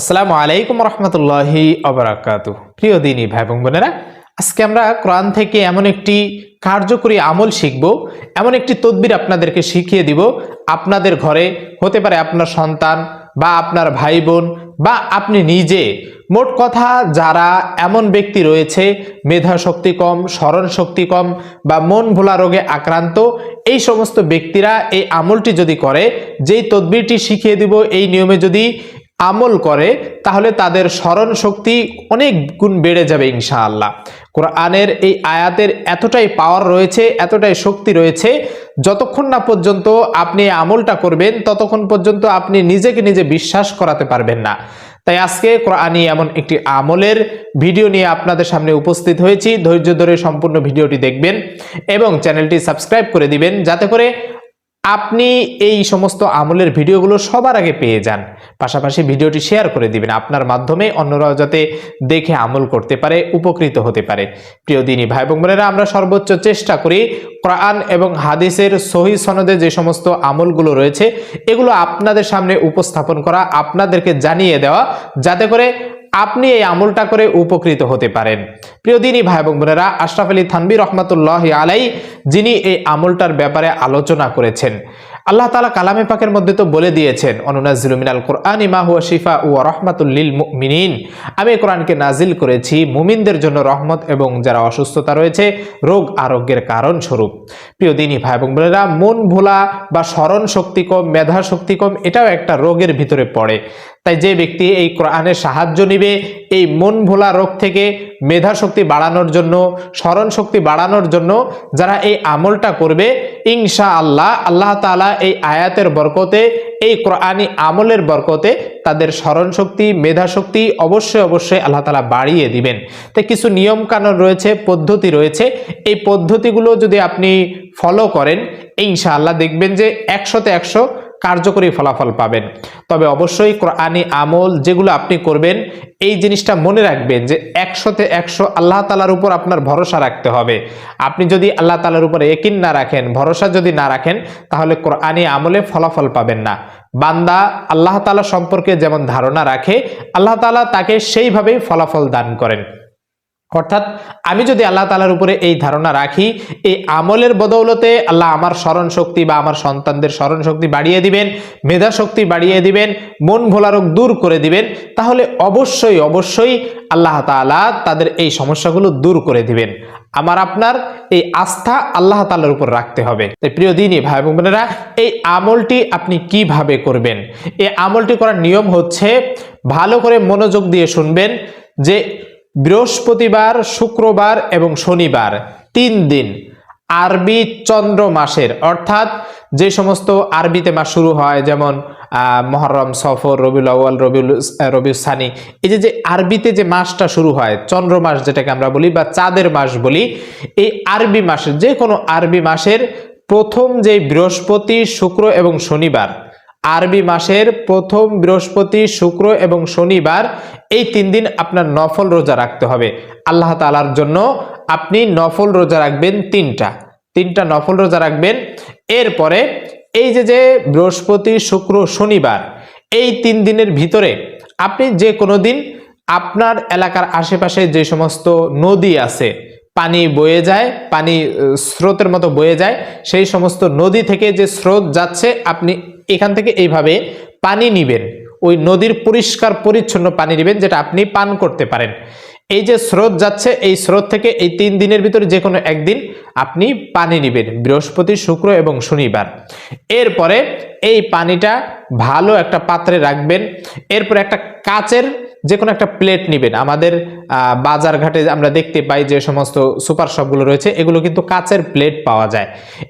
আসসালামু আলাইকুম রহমতুল্লাহি অবরাকাত। প্রিয় দিনী ভাই এবং বোনেরা, আজকে আমরা কোরআন থেকে এমন একটি কার্যকরী আমল শিখব, এমন একটি তদবির আপনাদেরকে শিখিয়ে দিব, আপনাদের ঘরে হতে পারে আপনার সন্তান বা আপনার ভাই বোন বা আপনি নিজে। মোট কথা, যারা এমন ব্যক্তি রয়েছে মেধা শক্তি কম স্মরণ শক্তি কম বা মন ভোলা রোগে আক্রান্ত, এই সমস্ত ব্যক্তিরা এই আমলটি যদি করে, যেই তদবিরটি শিখিয়ে দিব, এই নিয়মে যদি আমল করে, তাহলে তাদের স্মরণ শক্তি অনেক গুণ বেড়ে যাবে ইনশাআল্লাহ। কোরআনের এই আয়াতের এতটাই পাওয়ার রয়েছে, এতটাই শক্তি রয়েছে, যতক্ষণ না পর্যন্ত আপনি আমলটা করবেন, ততক্ষণ পর্যন্ত আপনি নিজেকে নিজে বিশ্বাস করাতে পারবেন না। তাই আজকে কোরআনি এমন একটি আমলের ভিডিও নিয়ে আপনাদের সামনে উপস্থিত হয়েছি। ধৈর্য ধরে সম্পূর্ণ ভিডিওটি দেখবেন এবং চ্যানেলটি সাবস্ক্রাইব করে দিবেন, যাতে করে আপনি এই সমস্ত আমলের ভিডিওগুলো সবার আগে পেয়ে যান। পাশাপাশি ভিডিওটি শেয়ার করে দিবেন। আপনার মাধ্যমে অন্যরাও যাতে দেখে আমল করতে পারে, উপকৃত হতে পারে। প্রিয় দিনী ভাই এবং বোনেরা, আমরা সর্বোচ্চ চেষ্টা করি কোরআন এবং হাদিসের সহি সনদে যে সমস্ত আমলগুলো রয়েছে, এগুলো আপনাদের সামনে উপস্থাপন করা, আপনাদেরকে জানিয়ে দেওয়া, যাতে করে আপনি এই আমলটা করে উপকৃত হতে পারেন। প্রিয় দিনী ভাই এবং বোনেরা, আশরাফ আলী থানবী রহমতুল্লাহ আলাই যিনি এই আমলটার ব্যাপারে আলোচনা করেছেন। আল্লাহ তালা কালামে পাকের মধ্যে তো বলে দিয়েছেন, অনুনাজিল মিনাল কোরআন ইমা হুয়া শিফা ও রহমাতুল্লিল মিনিন আমি কোরআনকে নাজিল করেছি মুমিনদের জন্য রহমত এবং যারা অসুস্থতা রয়েছে, রোগ আরোগ্যের কারণ স্বরূপ প্রিয় দিনী ভাই এবং বোনেরা, মন ভোলা বা স্মরণ শক্তি কম, মেধা শক্তি কম, এটাও একটা রোগের ভিতরে পড়ে। তাই যে ব্যক্তি এই কোরআনের সাহায্য নিবে, এই মন ভোলা রোগ থেকে মেধা শক্তি বাড়ানোর জন্য, স্মরণ শক্তি বাড়ানোর জন্য যারা এই আমলটা করবে ইনশা আল্লাহ আল্লাহ তালা এই আয়াতের বরকতে, এই কোরআনি আমলের বরকতে তাদের স্মরণ শক্তি, মেধা শক্তি অবশ্যই অবশ্যই আল্লাহ তালা বাড়িয়ে দিবেন। তাই কিছু নিয়ম কানুন রয়েছে, পদ্ধতি রয়েছে। এই পদ্ধতিগুলো যদি আপনি ফলো করেন, ইনশাআল্লাহ দেখবেন যে একশোতে একশো কার্যকরী ফলাফল পাবেন। তবে অবশ্যই কোরআনি আমল যেগুলো আপনি করবেন, এই জিনিসটা মনে রাখবেন যে একশোতে একশো আল্লাহ তালার উপর আপনার ভরসা রাখতে হবে। আপনি যদি আল্লাহ তালার উপর একিন না রাখেন, ভরসা যদি না রাখেন, তাহলে কোরআনি আমলে ফলাফল পাবেন না। বান্দা আল্লাহ তালা সম্পর্কে যেমন ধারণা রাখে, আল্লাহ তালা তাকে সেইভাবেই ফলাফল দান করেন। অর্থাৎ আমি যদি আল্লাহ তালার উপরে এই ধারণা রাখি, এই আমলের বদৌলতে আল্লাহ আমার স্মরণ শক্তি বা আমার সন্তানদের স্মরণ শক্তি বাড়িয়ে দিবেন মেধা শক্তি বাড়িয়ে দিবেন, মন ভোলারোগ দূর করে দিবেন, তাহলে অবশ্যই অবশ্যই আল্লাহ তালা তাদের এই সমস্যাগুলো দূর করে দিবেন। আমার আপনার এই আস্থা আল্লাহ তালার উপর রাখতে হবে। তাই প্রিয় দিনই ভাই বোনেরা, এই আমলটি আপনি কীভাবে করবেন? এই আমলটি করার নিয়ম হচ্ছে ভালো করে মনোযোগ দিয়ে শুনবেন যে বৃহস্পতিবার, শুক্রবার এবং শনিবার, তিন দিন। আরবি চন্দ্র মাসের, অর্থাৎ যে সমস্ত আরবিতে মাস শুরু হয়, যেমন মহরম, সফর, রবিউল আউয়াল, রবিউল রবিউল সানি, এই যে যে আরবিতে যে মাসটা শুরু হয়, চন্দ্র মাস যেটাকে আমরা বলি বা চাঁদের মাস বলি, এই আরবি মাসের যে কোনো আরবি মাসের প্রথম যে বৃহস্পতি, শুক্র এবং শনিবার আরবি মাসের প্রথম বৃহস্পতি, শুক্র এবং শনিবার এই তিন দিন আপনার নফল রোজা রাখতে হবে। আল্লাহ তালার জন্য আপনি নফল রোজা রাখবেন তিনটা। তিনটা নফল রোজা রাখবেন। এরপরে এই যে যে বৃহস্পতি, শুক্র, শনিবার এই তিন দিনের ভিতরে আপনি যে কোনো দিন আপনার এলাকার আশেপাশে যে সমস্ত নদী আছে পানি বয়ে যায়, পানি স্রোতের মতো বয়ে যায়, সেই সমস্ত নদী থেকে যে স্রোত যাচ্ছে, আপনি এখান থেকে এইভাবে পানি নিবেন। ওই নদীর পরিষ্কার পরিচ্ছন্ন পানি নেবেন, যেটা আপনি পান করতে পারেন। এই যে স্রোত যাচ্ছে, এই স্রোত থেকে এই তিন দিনের ভিতরে যে কোনো একদিন আপনি পানি নেবেন, বৃহস্পতি, শুক্র এবং শনিবার। এরপরে এই পানিটা ভালো একটা পাত্রে রাখবেন। এরপর একটা কাচের যে কোনো একটা প্লেট নেবেন। আমাদের বাজার ঘাটে আমরা দেখতে পাই যে সমস্ত সুপার শপগুলো রয়েছে, এগুলো কিন্তু কাচের প্লেট পাওয়া যায়।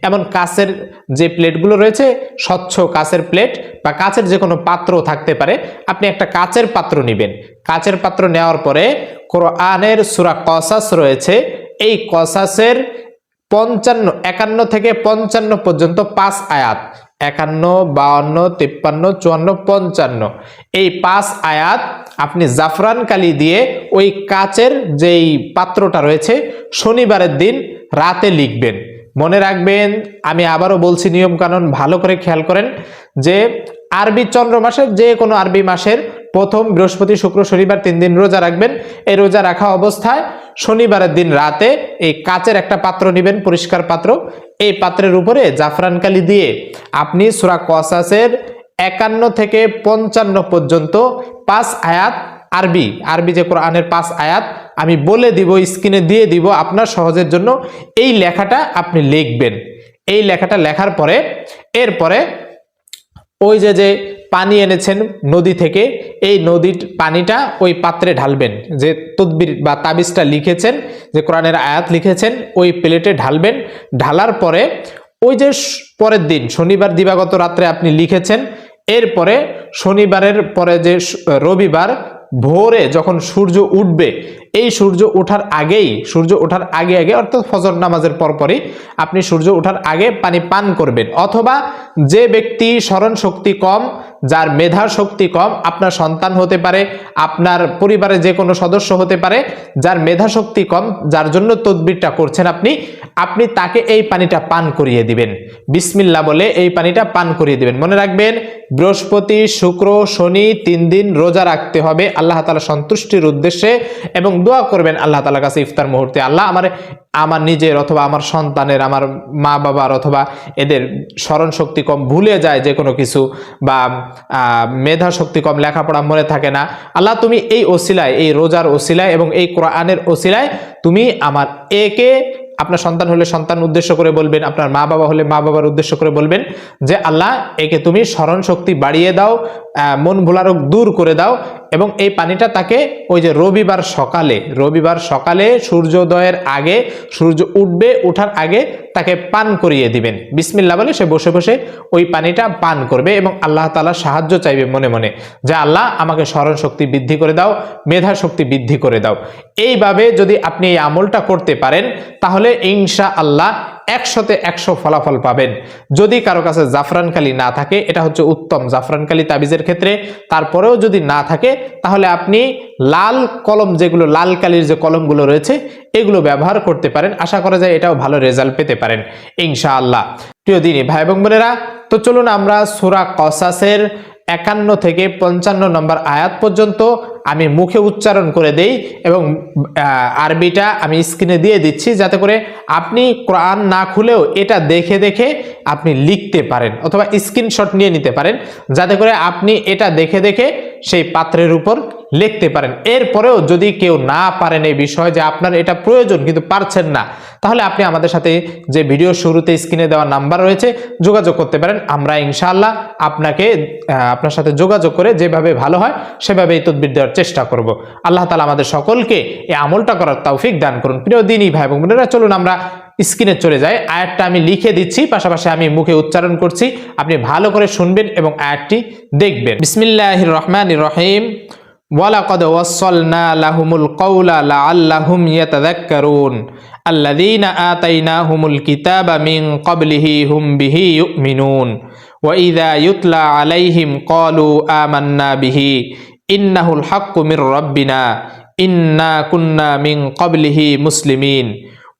এমন কাচের যে প্লেটগুলো রয়েছে, স্বচ্ছ কাচের প্লেট বা কাচের যে কোনো পাত্র থাকতে পারে, আপনি একটা কাচের পাত্র নেবেন। কাচের পাত্র নেওয়ার পরে কোরআনের সুরা কসাস রয়েছে, এই কসাসের পঞ্চান্ন, একান্ন থেকে পঞ্চান্ন পর্যন্ত পাঁচ আয়াত। একান্ন বাউন্ন তিপ্পান্ন, চুয়ান্ন, পঞ্চান্ন। এই পাঁচ আয়াত আপনি জাফরান কালি দিয়ে ওই কাচের যেই পাত্রটা রয়েছে, শনিবারের দিন রাতে লিখবেন। মনে রাখবেন, আমি আবারও বলছি নিয়ম কানুন ভালো করে খেয়াল করেন যে আরবি চন্দ্র মাসের যে কোনো আরবি মাসের প্রথম বৃহস্পতি, শুক্র, শনিবার তিন দিন রোজা রাখবেন। এই রোজা রাখা অবস্থায় শনিবারের দিন রাতে এই কাচের একটা পাত্র নেবেন, পরিষ্কার পাত্র। এই পাত্রের উপরে জাফরান কালি দিয়ে আপনি সুরা কসাসের একান্ন থেকে পঞ্চান্ন পর্যন্ত পাঁচ আয়াত আরবি আরবি যে কোরআনের পাঁচ আয়াত, আমি বলে দিব, স্ক্রিনে দিয়ে দিব আপনার সহজের জন্য। এই লেখাটা আপনি লিখবেন। এই লেখাটা লেখার পরে, এরপরে ওই যে যে পানি এনেছেন নদী থেকে, এই নদীর পানিটা ওই পাত্রে ঢালবেন। যে তদবির বা তাবিজটা লিখেছেন, যে কোরআনের আয়াত লিখেছেন, ওই প্লেটে ঢালবেন। ঢালার পরে ওই যে পরের দিন, শনিবার দিবাগত রাত্রে আপনি লিখেছেন এরপরে শনিবারের পরে যে রবিবার ভোরে যখন সূর্য উঠবে এই সূর্য ওঠার আগেই, সূর্য ওঠার আগে আগে, অর্থাৎ ফজর নামাজের পরপরই আপনি সূর্য ওঠার আগে পানি পান করবেন। অথবা যে ব্যক্তি স্মরণ শক্তি কম, যার মেধা শক্তি কম, আপনার সন্তান হতে পারে, আপনার পরিবারে যে কোনো সদস্য হতে পারে, যার মেধা শক্তি কম, যার জন্য তদবিরটা করছেন আপনি আপনি তাকে এই পানিটা পান করিয়ে দিবেন। বিসমিল্লা বলে এই পানিটা পান করিয়ে দিবেন। মনে রাখবেন, বৃহস্পতি, শুক্র, শনি তিন দিন রোজা রাখতে হবে। আল্লাহ তালা সন্তুষ্টির উদ্দেশ্যে এবং দোয়া করবেন আল্লাহ তালার কাছে ইফতার মুহূর্তে। আল্লাহ আমার আমার নিজের অথবা আমার সন্তানের, আমার মা বাবার অথবা এদের স্মরণ শক্তি কম ভুলে যায় যে কোনো কিছু বা মেধা শক্তি কম, লেখাপড়া মনে থাকে না। আল্লাহ তুমি এই ওসিলায়, এই রোজার ওসিলায় এবং এই কোরআনের ওসিলায় তুমি আমার একে আপনার সন্তান হলে সন্তান উদ্দেশ্য করে বলবেন, আপনার মা বাবা হলে মা বাবার উদ্দেশ্য করে বলবেন যে, আল্লাহ একে তুমি স্মরণ শক্তি বাড়িয়ে দাও মন ভোলারোগ দূর করে দাও এবং এই পানিটা তাকে ওই যে রবিবার সকালে রবিবার সকালে সূর্যোদয়ের আগে, সূর্য উঠবে ওঠার আগে তাকে পান করিয়ে দিবেন। বিসমিল্লা বলে সে বসে বসে ওই পানিটা পান করবে এবং আল্লাহ তালা সাহায্য চাইবে মনে মনে। যে আল্লাহ আমাকে স্মরণ শক্তি বৃদ্ধি করে দাও, মেধা শক্তি বৃদ্ধি করে দাও। এইভাবে যদি আপনি এই আমলটা করতে পারেন, তাহলে ইনশা আল্লাহ একশোতে একশো ফলাফল পাবেন। যদি কারও কাছে জাফরান কালি না থাকে, এটা হচ্ছে উত্তম জাফরান কালি তাবিজের ক্ষেত্রে। তারপরেও যদি না থাকে, তাহলে আপনি লাল কলম যেগুলো, লাল কালির যে কলমগুলো রয়েছে, এগুলো ব্যবহার করতে পারেন। আশা করা যায় এটাও ভালো রেজাল্ট পেতে পারেন, ইনশাআল্লাহ। প্রিয় দিনী ভাই এবং বোনেরা, তো চলুন আমরা সুরা কসাসের একান্ন থেকে পঞ্চান্ন নম্বর আয়াত পর্যন্ত আমি মুখে উচ্চারণ করে দেই এবং আরবিটা আমি স্ক্রিনে দিয়ে দিচ্ছি যাতে করে আপনি কোরআন না খুলেও এটা দেখে দেখে আপনি লিখতে পারেন অথবা স্ক্রিনশট নিয়ে নিতে পারেন যাতে করে আপনি এটা দেখে দেখে সেই পাত্রের উপর লিখতে পারেন। এরপরেও যদি কেউ না পারেন এই বিষয় যে আপনার এটা প্রয়োজন কিন্তু পারছেন না, তাহলে আপনি আমাদের সাথে যে ভিডিও শুরুতে স্ক্রিনে দেওয়া নাম্বার রয়েছে, যোগাযোগ করতে পারেন। আমরা ইনশাআল্লাহ আপনাকে আপনার সাথে যোগাযোগ করে যেভাবে ভালো হয় সেভাবে এই তদবির দেওয়ার চেষ্টা করব। আল্লাহ তালা আমাদের সকলকে এই আমলটা করার তৌফিক দান করুন। প্রিয় দিনই ভাই এবং বোনেরা, চলুন আমরা স্ক্রিনে চলে যায়। আয়াতটা আমি লিখে দিচ্ছি, পাশাপাশি আমি মুখে উচ্চারণ করছি। আপনি ভালো করে শুনবেন এবং আয়াতটি দেখবেন। বিসমিল্লাহ রহমান রহিম। ওয়ালাকদ ওয়াসলনা লাহুমুল কৌলা লা আল্লাহুম ইয়াতাদাক্কারুন আল্লাযীনা আতাইনাহুমুল কিতাবা মিন ক্বাবলিহি হুম বিহি ইউমিনুন। ওয়া ইউতলা আলাইহিম ক্বালু আমান্না বিহি। ইন্নাহুল হাক্কু মির রাব্বিনা। ইন্না কুন্না মিন ক্বাবলিহি মুসলিমিন। مسلمين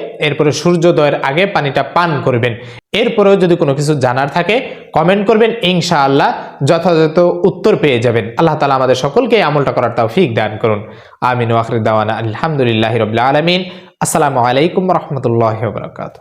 এরপরে সূর্যোদয়ের আগে পানিটা পান করবেন। এরপরেও যদি কোনো কিছু জানার থাকে কমেন্ট করবেন ইনশা আল্লাহ যথাযথ উত্তর পেয়ে যাবেন। আল্লাহ তালা আমাদের সকলকে আমলটা করার তৌফিক দান করুন। আমিন ওয়াখরিদ দাওয়ানা আলহামদুলিল্লাহ রবিল আলমিন। আসসালামু আলাইকুম রহমতুল্লাহ বরকাত